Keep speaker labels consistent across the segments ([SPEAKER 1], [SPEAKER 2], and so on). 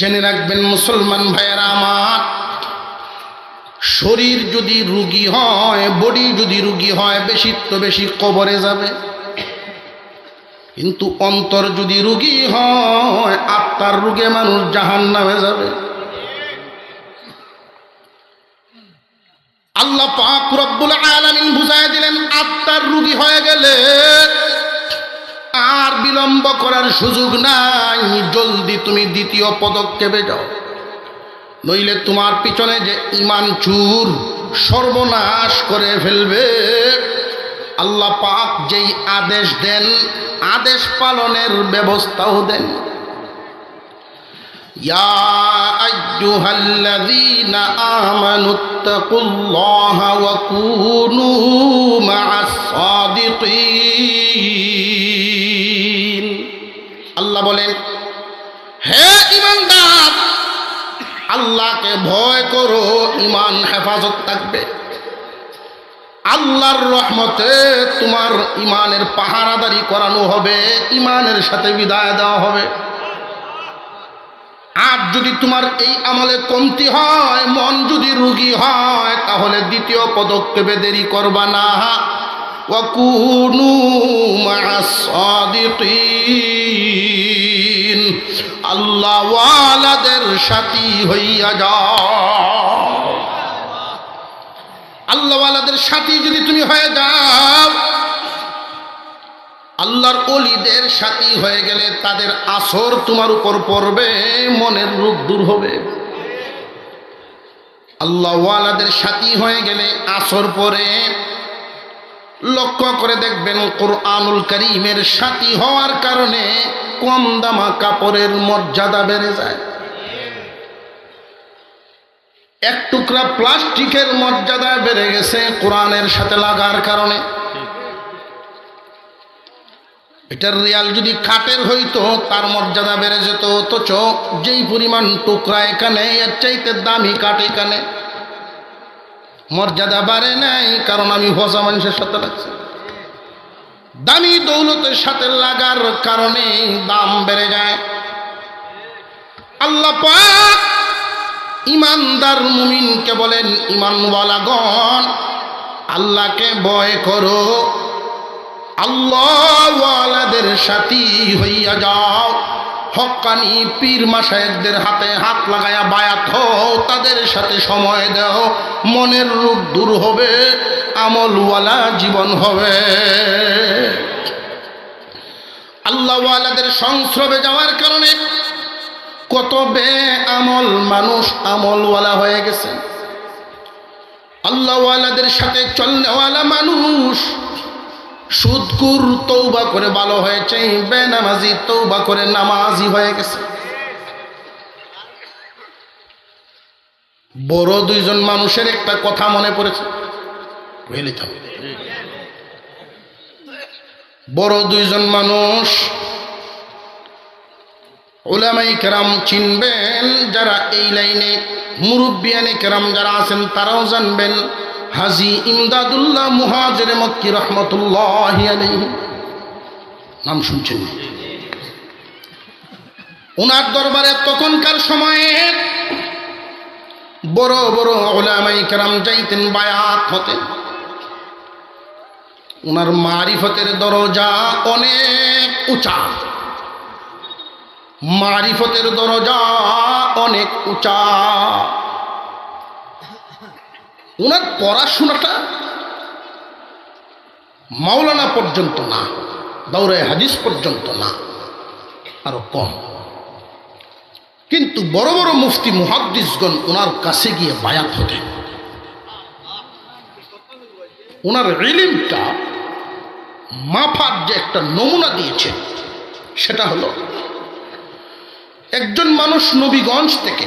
[SPEAKER 1] জেনে রাখবেন মুসলমান ভাইয়েরা আমার, শরীর যদি রুগী হয়, বডি যদি রুগী হয়, বেশি তো বেশি কবরে যাবে। কিন্তু অন্তর যদি রুগী হয়, আত্মার রুগে মানুষ জাহান নামে যাবে। আল্লাহ পাক রব্বুল আলামিন বুঝায় দিলেন, আত্মার রুগী হয়ে গেলে আর বিলম্ব করার সুযোগ নাই জলদি তুমি দ্বিতীয় পদক্ষেপে যাও নইলে তোমার পিছনে যে ইমান চুর সর্বনাশ করে ফেলবে আল্লাহ পাক যেই আদেশ দেন আদেশ পালনের ব্যবস্থাও দেন يا أيها الذين آمنوا اتقوا الله وكونوا مع الصادقين আল্লাহ বলেন, হে ইমানদার, আল্লাহকে ভয় করো ইমান হেফাজত থাকবে। আল্লাহর রহমতে তোমার ইমানের পাহারাদারি করানো হবে ইমানের সাথে বিদায় দেওয়া হবে। আর যদি তোমার এই আমলে কমতি হয়, মন যদি রুগী হয়, তাহলে দ্বিতীয় পদক্ষেপে দেরি করবা না। ওয়াকুনু মা'আস সাদিকিন। আল্লাহ ওয়ালাদের সাথী হইয়া আল্লাহ ওয়ালাদের সাথী যদি তুমি হয়ে যাও, আল্লাহর অলিদের সাথী হয়ে গেলে তাদের আসর তোমার উপর পড়বে, মনের রূপ দূর হবে। আল্লাহ ওয়ালাদের সাথী হয়ে গেলে আসর পরে লক্ষ্য করে দেখবেন কোরআনুল করিমের সাথী হওয়ার কারণে কম দামা কাপড়ের মর্যাদা বেড়ে যায়। এক টুকরা প্লাস্টিকের মর্যাদা বেড়ে গেছে কোরআনের সাথে লাগার কারণে। এটার রিয়াল যদি কাঠের হইতো, তার মর্যাদা বেড়ে যেত। অথচ যেই পরিমাণ টুকরা এখানে, এর চাইতে দামি কাঠ এখানে। মর্যাদা বাড়ে নাই, কারণ আমি ভসা মানুষের সাথে লাগছি। দামি দৌলতের সাথে লাগার কারণে দাম বেড়ে যায়। আল্লাহ পাক ইমানদার মুমিনকে বলেন, ইমানওয়ালাগণ, আল্লাহকে ভয় করো। আল্লাহওয়ালাদের সাথী হইয়া যাও। হকানি পীর মাসায়কদের হাতে হাত লাগায়া বায়াত হও, তাদের সাথে সময় দাও। মনের রূপ দূর হবে, আমলওয়ালা জীবন হবে। আল্লাহওয়ালাদের সংস্রবে যাওয়ার কারণে কত বে আমল মানুষ আমলওয়ালা হয়ে গেছে। আল্লাহওয়ালাদের সাথে চলনেওয়ালা মানুষ সুদকুর তৌবা করে ভালো হয়েছে, বেনামাজি তৌবা করে নামাজি হয়ে গেছে। বড় দুইজন মানুষের একটা কথা মনে পড়েছে। বড় দুইজন মানুষ ওলামাই কেরাম চিনবেন, যারা এই লাইনে মুরব্বিয়ানে কেরাম যারা আছেন, তারাও জানবেন হাজি ইমদাদুল্লাহ মুহাজের মক্কি রহমতুল্লাহ নাম শুনছেন ওনার দরবারে তখনকার সময়ে বড় বড় ওলামাই কেরাম যাইতেন, বায়াত হতেন। ওনার মারিফতের দরজা অনেক উঁচা। মারিফতের দরজা অনেক উঁচা। ওনার পড়াশোনাটা মাওলানা পর্যন্ত না দৌড়ে হাদিস পর্যন্ত না, আরও কম। কিন্তু বড় বড় মুফতি, মুহাদ্দিসগণ ওনার কাছে গিয়ে বায়াত হতেন। ওনার রিলিমটা মাফার যে একটা নমুনা দিয়েছে, সেটা হলো একজন মানুষ নবীগঞ্জ থেকে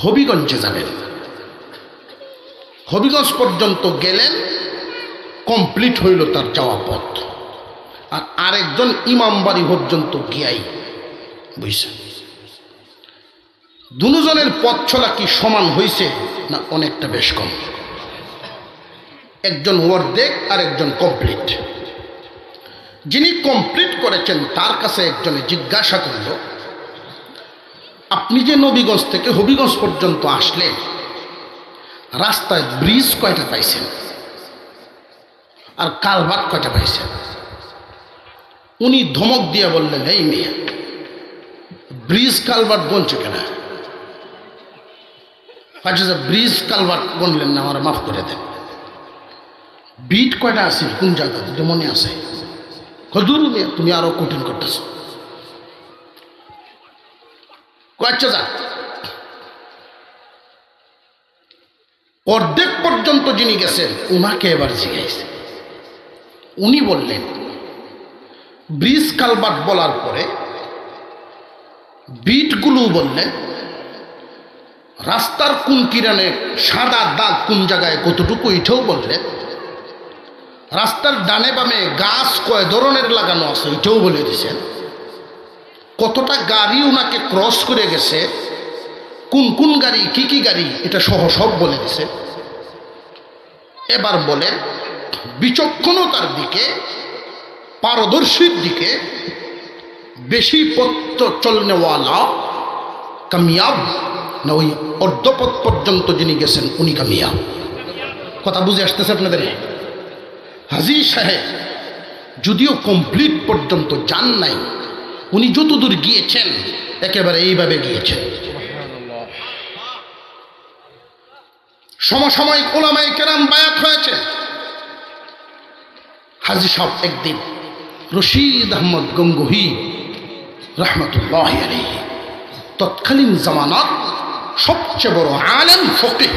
[SPEAKER 1] হবিগঞ্জে যাবেন। হবিগঞ্জ পর্যন্ত গেলেন কমপ্লিট হইল তার যাওয়া পথ। আর আরেকজন ইমামবাড়ি পর্যন্ত গিয়াই বুঝছেন দুজনের পথ ছলা কি সমান হয়েছে না অনেকটা বেশ কম? একজন ওয়ার্ধেক আর একজন কমপ্লিট যিনি কমপ্লিট করেছেন, তার কাছে একজনে জিজ্ঞাসা করল, আপনি যে নবীগঞ্জ থেকে হবিগঞ্জ পর্যন্ত আসলেন রাস্তায় ব্রিজ কয়টা পাইছেন? আর কালভার্ট কয়টা পাইছেন? উনি ধমক দিয়ে বললেন এই মেয়ে, ব্রিজ কালভার্ট বলছে কেন? ব্রিজ কালভার্ট বললেন না, আমার মাফ করে দেন। বিট কয়টা আছে? কোন জায়গা? যদি মনে আছে। মেয়ে, তুমি আরও কঠিন করতেছ। আচ্ছা যা অর্ধেক পর্যন্ত যিনি গেছেন, উনাকে এবার জিজ্ঞাসা। উনি বললেন, ব্রিজ কালবাট বলার পরে বিটগুলো বললেন রাস্তার কোন কিরানে সাদা দাগ কোন জায়গায় কতটুকু এটাও বললেন রাস্তার ডানে বামে গাছ কয় ধরনের লাগানো আছে এটাও বলে দিছেন কতটা গাড়ি ওনাকে ক্রস করে গেছে কোন কোন গাড়ি, কি কি গাড়ি, এটা সহ সব বলে দিছে। এবার বলেন বিচক্ষণতার দিকে, পারদর্শীর দিকে বেশি পথ চলনেওয়ালা কামিয়াব, না ওই অর্ধপথ পর্যন্ত যিনি গেছেন, উনি কামিয়াব। কথা বুঝে আসতেছে আপনাদের? হাজি সাহেব, যদিও কমপ্লিট পর্যন্ত যান নাই, উনি যতদূর গিয়েছেন, একেবারে এইভাবে গিয়েছেন। সমসাময়িক ওলামাই কেরাম বায়াত হয়েছে। হাজি সাহেব একদিন রশিদ আহমদ গঙ্গুহি রহমতুল্লাহ আলী তৎকালীন জামানাত সবচেয়ে বড় আলেম ফকে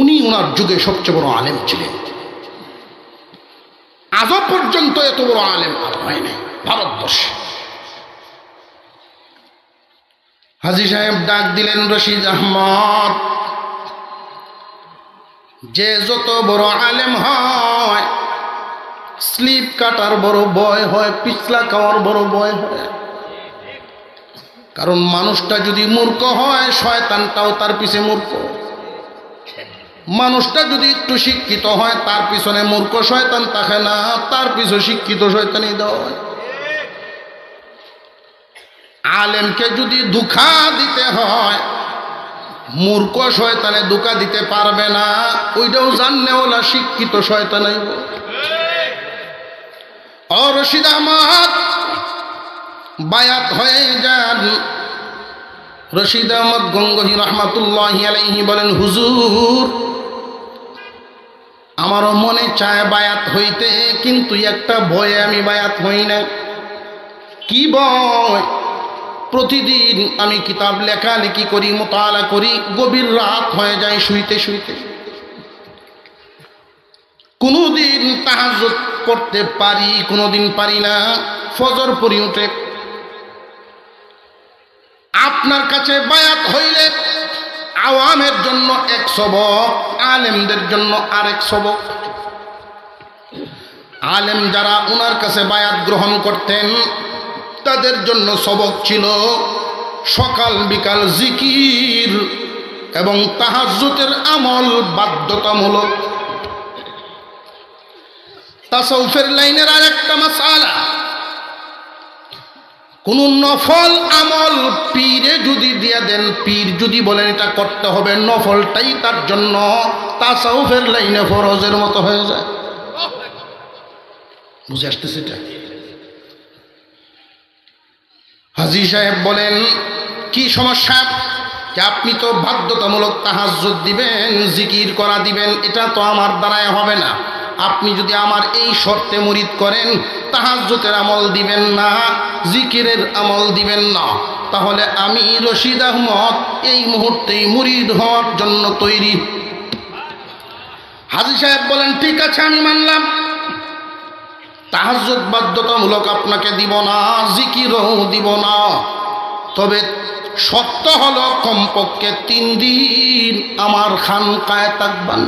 [SPEAKER 1] উনি ওনার যুগে সবচেয়ে বড় আলেম ছিলেন। আজও পর্যন্ত এত বড় আলেম আর হয় নাই, ভারতবর্ষে। হাজি সাহেব ডাক দিলেন রশিদ আহমদ যে যত বড় আলেম হয়, স্লিপ কাটার বড় বয় হয়, পিছলা খাওয়ার বড় বয় হয়। কারণ মানুষটা যদি মূর্খ হয়, শয়তানটাও তার পিছে মূর্খ। মানুষটা যদি একটু শিক্ষিত হয়, তার পিছনে মূর্খ শয়তান থাকে না, তার পিছনে শিক্ষিত শয়তানই দেয় আলেমকে যদি দুঃখা দিতে হয় মূর্খ শয়তানে দুঃখা দিতে পারবে না। ওইটাও জানলে ওলা শিক্ষিত শয়তানাই ও। রশিদ আহমদ, বায়াত হয়ে যান। রশিদ আহমদ গঙ্গহি রহমাতুল্লাহ আলাইহি বলেন, হুজুর, আমারও মনে চায় বায়াত হইতে, কিন্তু একটা ভয়ে আমি বায়াত হই না। কি বয় প্রতিদিন আমি কিতাব লেখালেখি করি, মোতালা করি, গভীর রাত হয়ে যায় শুইতে শুইতে। কোনোদিন তাহাজ করতে পারি, কোনোদিন পারি না, ফজর পরি উঠে। আপনার কাছে বায়াত হইলে আওয়ামের জন্য এক সবক, আলেমদের জন্য আরেক সবক। আলেম যারা ওনার কাছে বায়াত গ্রহণ করতেন তাদের জন্য সবক ছিল সকাল বিকাল জিকির এবং তাহাজ্জুতের আমল বাধ্যতামূলক। তাসৌফের লাইনের আর একটা মাসালা, কোন নফল আমল পীরে যদি দিয়ে দেন, পীর যদি বলেন এটা করতে হবে, নফলটাই তার জন্য তাসাউফের লাইনে ফরজের মতো হয়ে যায়। বুঝে আসতেছে এটা? হাজি সাহেব বলেন, কি সমস্যা? যে আপনি তো বাধ্যতামূলক তাহাজ্জুদ দিবেন, জিকির করা দিবেন, এটা তো আমার দ্বারায় হবে না। আপনি যদি আমার এই শর্তে মুরিদ করেন তাহাজ্জুতের আমল দিবেন না, জিকিরের আমল দিবেন না। তাহলে আমি রশিদ আহমদ এই মুহূর্তেই মুরিদ হওয়ার জন্য তৈরি। হাজি সাহেব বলেন, ঠিক আছে, আমি মানলাম। তাহাজ্জুদ বাধ্যতামূলক আপনাকে দিব না, জিকিরও দিব না। তবে সত্য হলো, কমপক্ষে তিন দিন আমার খান খানকায় থাকবান।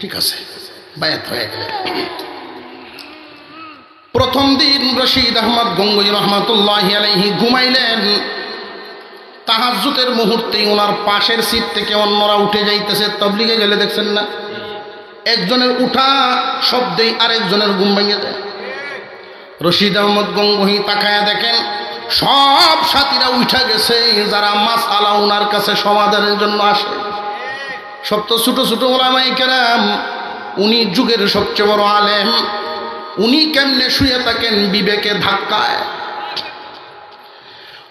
[SPEAKER 1] ঠিক আছে, বায়াত হয়ে গেলে। প্রথম দিন রশিদ আহমদ গঙ্গুই রহমতুল্লাহ আলহি ঘুমাইলেন। তাহাজুতের মুহূর্তেই ওনার পাশের সিট থেকে অন্যরা উঠে যাইতেছে, তবলিগে গেলে দেখছেন না। একজনের উঠা শব্দেই আরেকজনের ঘুম ভেঙে যায়। রশিদ আহমদ গঙ্গুহি তাকায়া দেখেন, সব সাথীরা উঠে গেছে, যারা মাস আলা ওনার কাছে সমাধানের জন্য আসে। সব তো ছোটো ছোটো ওলামাই কেরাম, উনি যুগের সবচেয়ে বড় আলেম। উনি কেমনে শুয়ে থাকেন বিবেকে ধাক্কায়।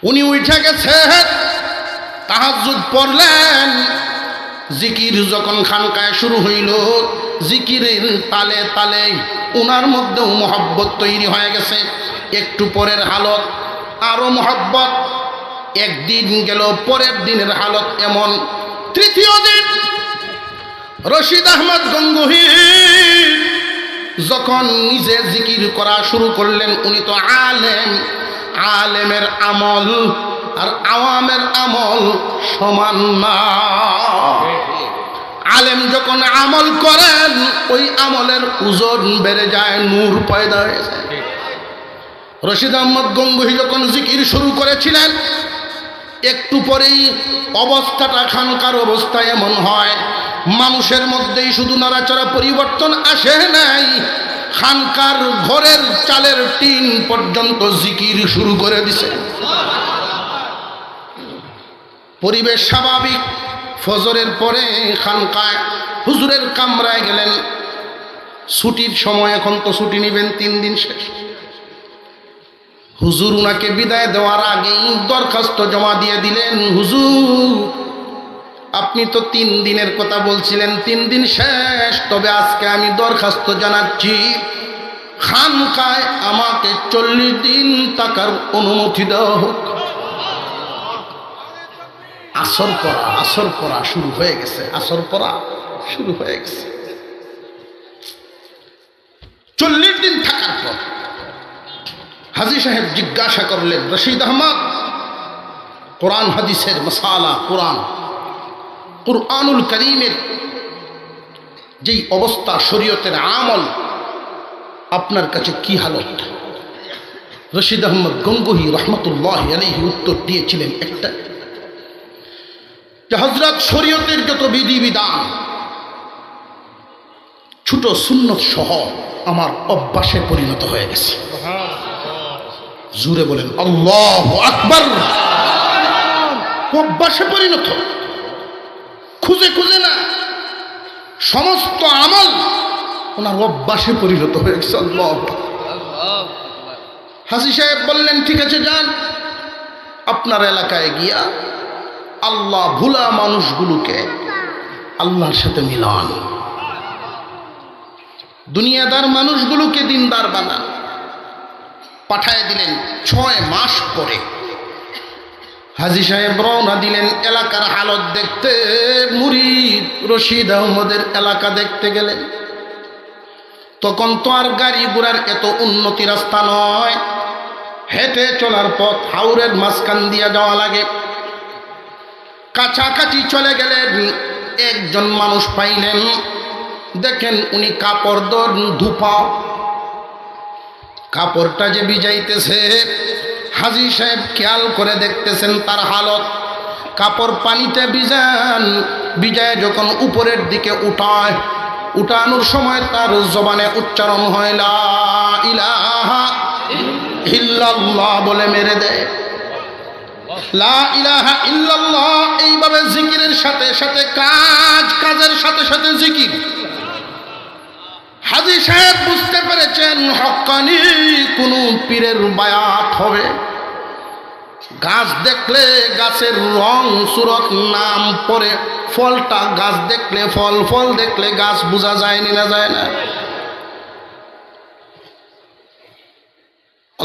[SPEAKER 1] উনি উঠে গেছে তাহাজুদ পড়লেন জিকির যখন খানকায় শুরু হইল, জিকিরের তালে তালে উনার মধ্যেও মহব্বত তৈরি হয়ে গেছে। একটু পরের হালত, আরও মহব্বত। একদিন গেল, পরের দিনের হালত এমন। তৃতীয় দিন, রশিদ আহমদ গঙ্গুহি যখন নিজে জিকির করা শুরু করলেন, উনি তো আলেম। আলেমের আমল আর আওয়ামের আমল সমান না। আলেম যখন আমল করেন, ওই আমলের ওজন বেড়ে যায়, নূর পয়দা হয়ে যায়। রশিদ আহমদ গঙ্গুহি যখন জিকির শুরু করেছিলেন, একটু পরেই অবস্থাটা খানকার অবস্থা এমন হয়, মানুষের মধ্যেই শুধু নাড়াচাড়া পরিবর্তন আসে নাই, খানকার ঘরের চালের টিন পর্যন্ত জিকির শুরু করে দিছে। পরিবেশ স্বাভাবিক। ফজরের পরে খানকায় হুজুরের কামরায় গেলেন। ছুটির সময় এখন তো ছুটি নেবেন, তিন দিন শেষ। হুজুর উনাকে বিদায় দেওয়ার আগেই দরখাস্ত জমা দিয়ে দিলেন, হুজুর, আপনি তো তিন দিনের কথা বলছিলেন, তিন দিন শেষ, তবে আজকে আমি দরখাস্ত জানাচ্ছি। খানকায় আমাকে চল্লিশ দিন টাকার অনুমতি দেওয়া হোক। আসর পড়া আসর পড়া শুরু হয়ে গেছে, আসর পড়া শুরু হয়ে গেছে। চল্লিশ দিন থাকার পর হাজি সাহেব জিজ্ঞাসা করলেন, রশিদ আহমদ, কোরআন, হাদিসের মশালা, কোরআন, কুরআনুল করিমের যেই অবস্থা, শরীয়তের আমল, আপনার কাছে কি হালত? রশিদ আহমদ গঙ্গুহি রহমতুল্লাহ আলহি উত্তর দিয়েছিলেন একটা যে হজরত শরীয়তের যত বিধিবিধান, ছোট সুন্নত সহ আমার অভ্যাসে পরিণত হয়ে গেছে। জুড়ে বলেন, আল্লাহ আকবর। অভ্যাসে পরিণত। খুঁজে খুঁজে না। সমস্ত আমল ওনার অভ্যাসে পরিণত হয়ে গেছে, আল্লাহ হাসি সাহেব বললেন, ঠিক আছে, যান। আপনার এলাকায় গিয়া আল্লাহ ভুলা মানুষগুলোকে আল্লাহর সাথে মিলান। দুনিয়াদার মানুষগুলোকে দিনদার বানান। পাঠায় দিলেন ছয় মাস পরে। হাজি সাহেব রওনা দিলেন এলাকার হালত দেখতে। মুরিদ, রশিদ আহমদের এলাকা দেখতে গেলেন। তখন তো আর গাড়ি ঘোড়ার এত উন্নতি রাস্তা নয়। হেঁটে চলার পথ হাওরের মাঝখান দিয়া যাওয়া লাগে। কাছাকাছি চলে গেলেন, একজন মানুষ পাইলেন। দেখেন উনি কাপড় দর, ধুপা। কাপড়টা যে বিজাইতেছে হাজি সাহেব খেয়াল করে দেখতেছেন তার হালত। কাপড় পানিতে ভিজান বিজয় যখন উপরের দিকে উঠায়, উঠানোর সময় তার জবানে উচ্চারণ হয়, লা ইলাহা ইল্লাল্লাহ বলে মেরে দেয়। লা ইলাহা ইল্লাল্লাহ, এইভাবে জিকিরের সাথে সাথে কাজ, কাজের সাথে সাথে জিকির। হাজি সাহেব বুঝতে পেরেছেন, হকানি কোন পীরের বায়াত হবে। গাছ দেখলে গাছের রং, সুরত, নাম পরে ফলটা, গাছ দেখলে ফল ফল দেখলে গাছ বোঝা যায় নি না যায় না।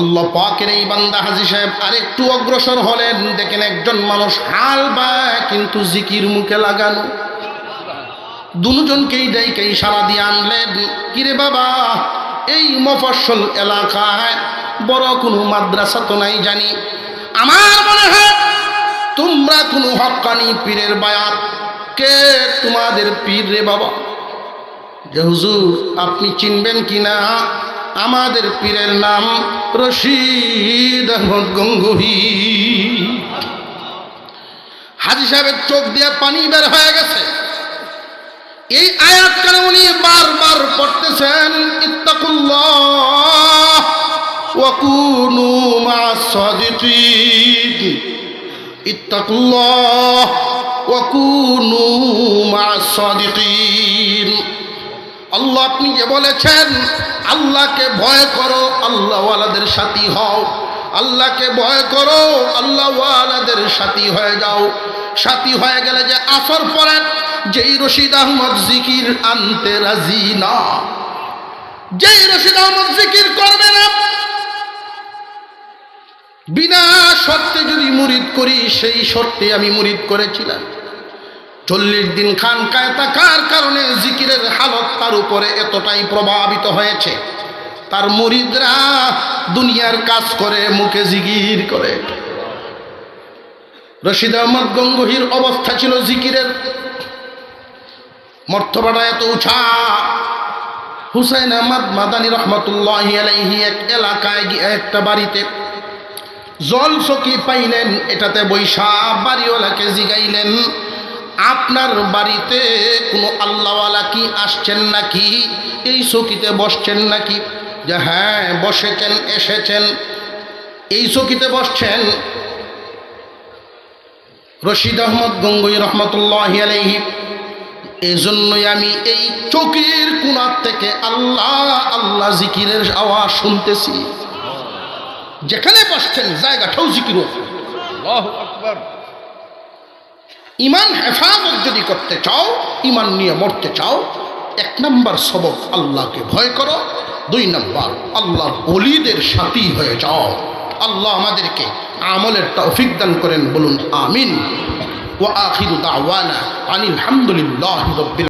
[SPEAKER 1] আল্লাহ পাকের এই বান্দা হাজি সাহেব আরেকটু অগ্রসর হলেন। দেখেন একজন মানুষ হাল বায়, কিন্তু জিকির মুখে লাগানো। দুজনকেই ডাইকেই সারা দিয়ে আনলেন। কিরে বাবা, এই মফস্বল এলাকায় বড় কোনো মাদ্রাসা তো নাই জানি? আমার মনে হয় তোমরা কোনো হকানি পীরের বায়াত। কে তোমাদের পীর রে বাবা? যে হুজুর, আপনি চিনবেন কি না আমাদের পীরের নাম রশিদ আহমদ গঙ্গুহি। হাজি সাহেবের চোখ দিয়ে পানি বের হয়ে গেছে। এই আয়াত কেন উনি বারবার পড়তেছেন, ইত্তাকুল্লাহ ওয়াকুনু মা সাদিকিন ইত্তাকুল্লাহ ওয়াকুনু মা সাদিকিন আল্লাহ আপনি যে বলেছেন? আল্লাহকে ভয় করো, আল্লাহওয়ালাদের সাথী হও। আল্লাহকে ভয় করো, আল্লাহওয়ালাদের সাথী হয়ে যাও। সাথী হয়ে গেলে যে আসর পরে যেই রশিদ আহমদ জিকির আনতে রাজি না। যেই রশিদ আহমদ জিকির করবে না। বিনা শর্তে যদি মুরিদ করি, সেই শর্তে আমি মুরিদ করেছিলাম। চল্লিশ দিন খান কায় থাকার কারণে জিকিরের হালত তার উপরে এতটাই প্রভাবিত হয়েছে? তার মুরিদরা দুনিয়ার কাজ করে, মুখে জিকির করে। রশিদ আহমদ গঙ্গহির অবস্থা ছিল জিকিরের। মর্থবাটা এত উঁচা। হুসাইন আহমদ মাদানী রহমতুল্লাহ আলাইহি এক এলাকায় একটা বাড়িতে জল চকি পাইলেন, এটাতে বৈশা বাড়িওয়ালাকে জিগাইলেন। আপনার বাড়িতে কোনো আল্লাহওয়ালা কি আসছেন নাকি? এই চকিতে বসছেন নাকি? যে হ্যাঁ বসেছেন, এসেছেন। এই চকিতে বসছেন রশিদ আহমদ গঙ্গুই রহমতুল্লাহ আলহি এই জন্যই আমি এই চকির কোনার থেকে আল্লাহ আল্লাহ জিকিরের আওয়াজ শুনতেছি। যেখানে বসছেন, জায়গাটাও জিকির
[SPEAKER 2] আল্লাহু
[SPEAKER 1] ইমান হেফাজত যদি করতে চাও, ইমান নিয়ে মরতে চাও, এক নম্বর সবক আল্লাহকে ভয় করো, দুই নম্বর আল্লাহ বলিদের সাথী হয়ে যাও। আল্লাহ আমাদেরকে আমলের তৌফিক দান করেন, বলুন আমিন। ওয়া আখির দাওয়ানা আনিল হামদুলিল্লাহ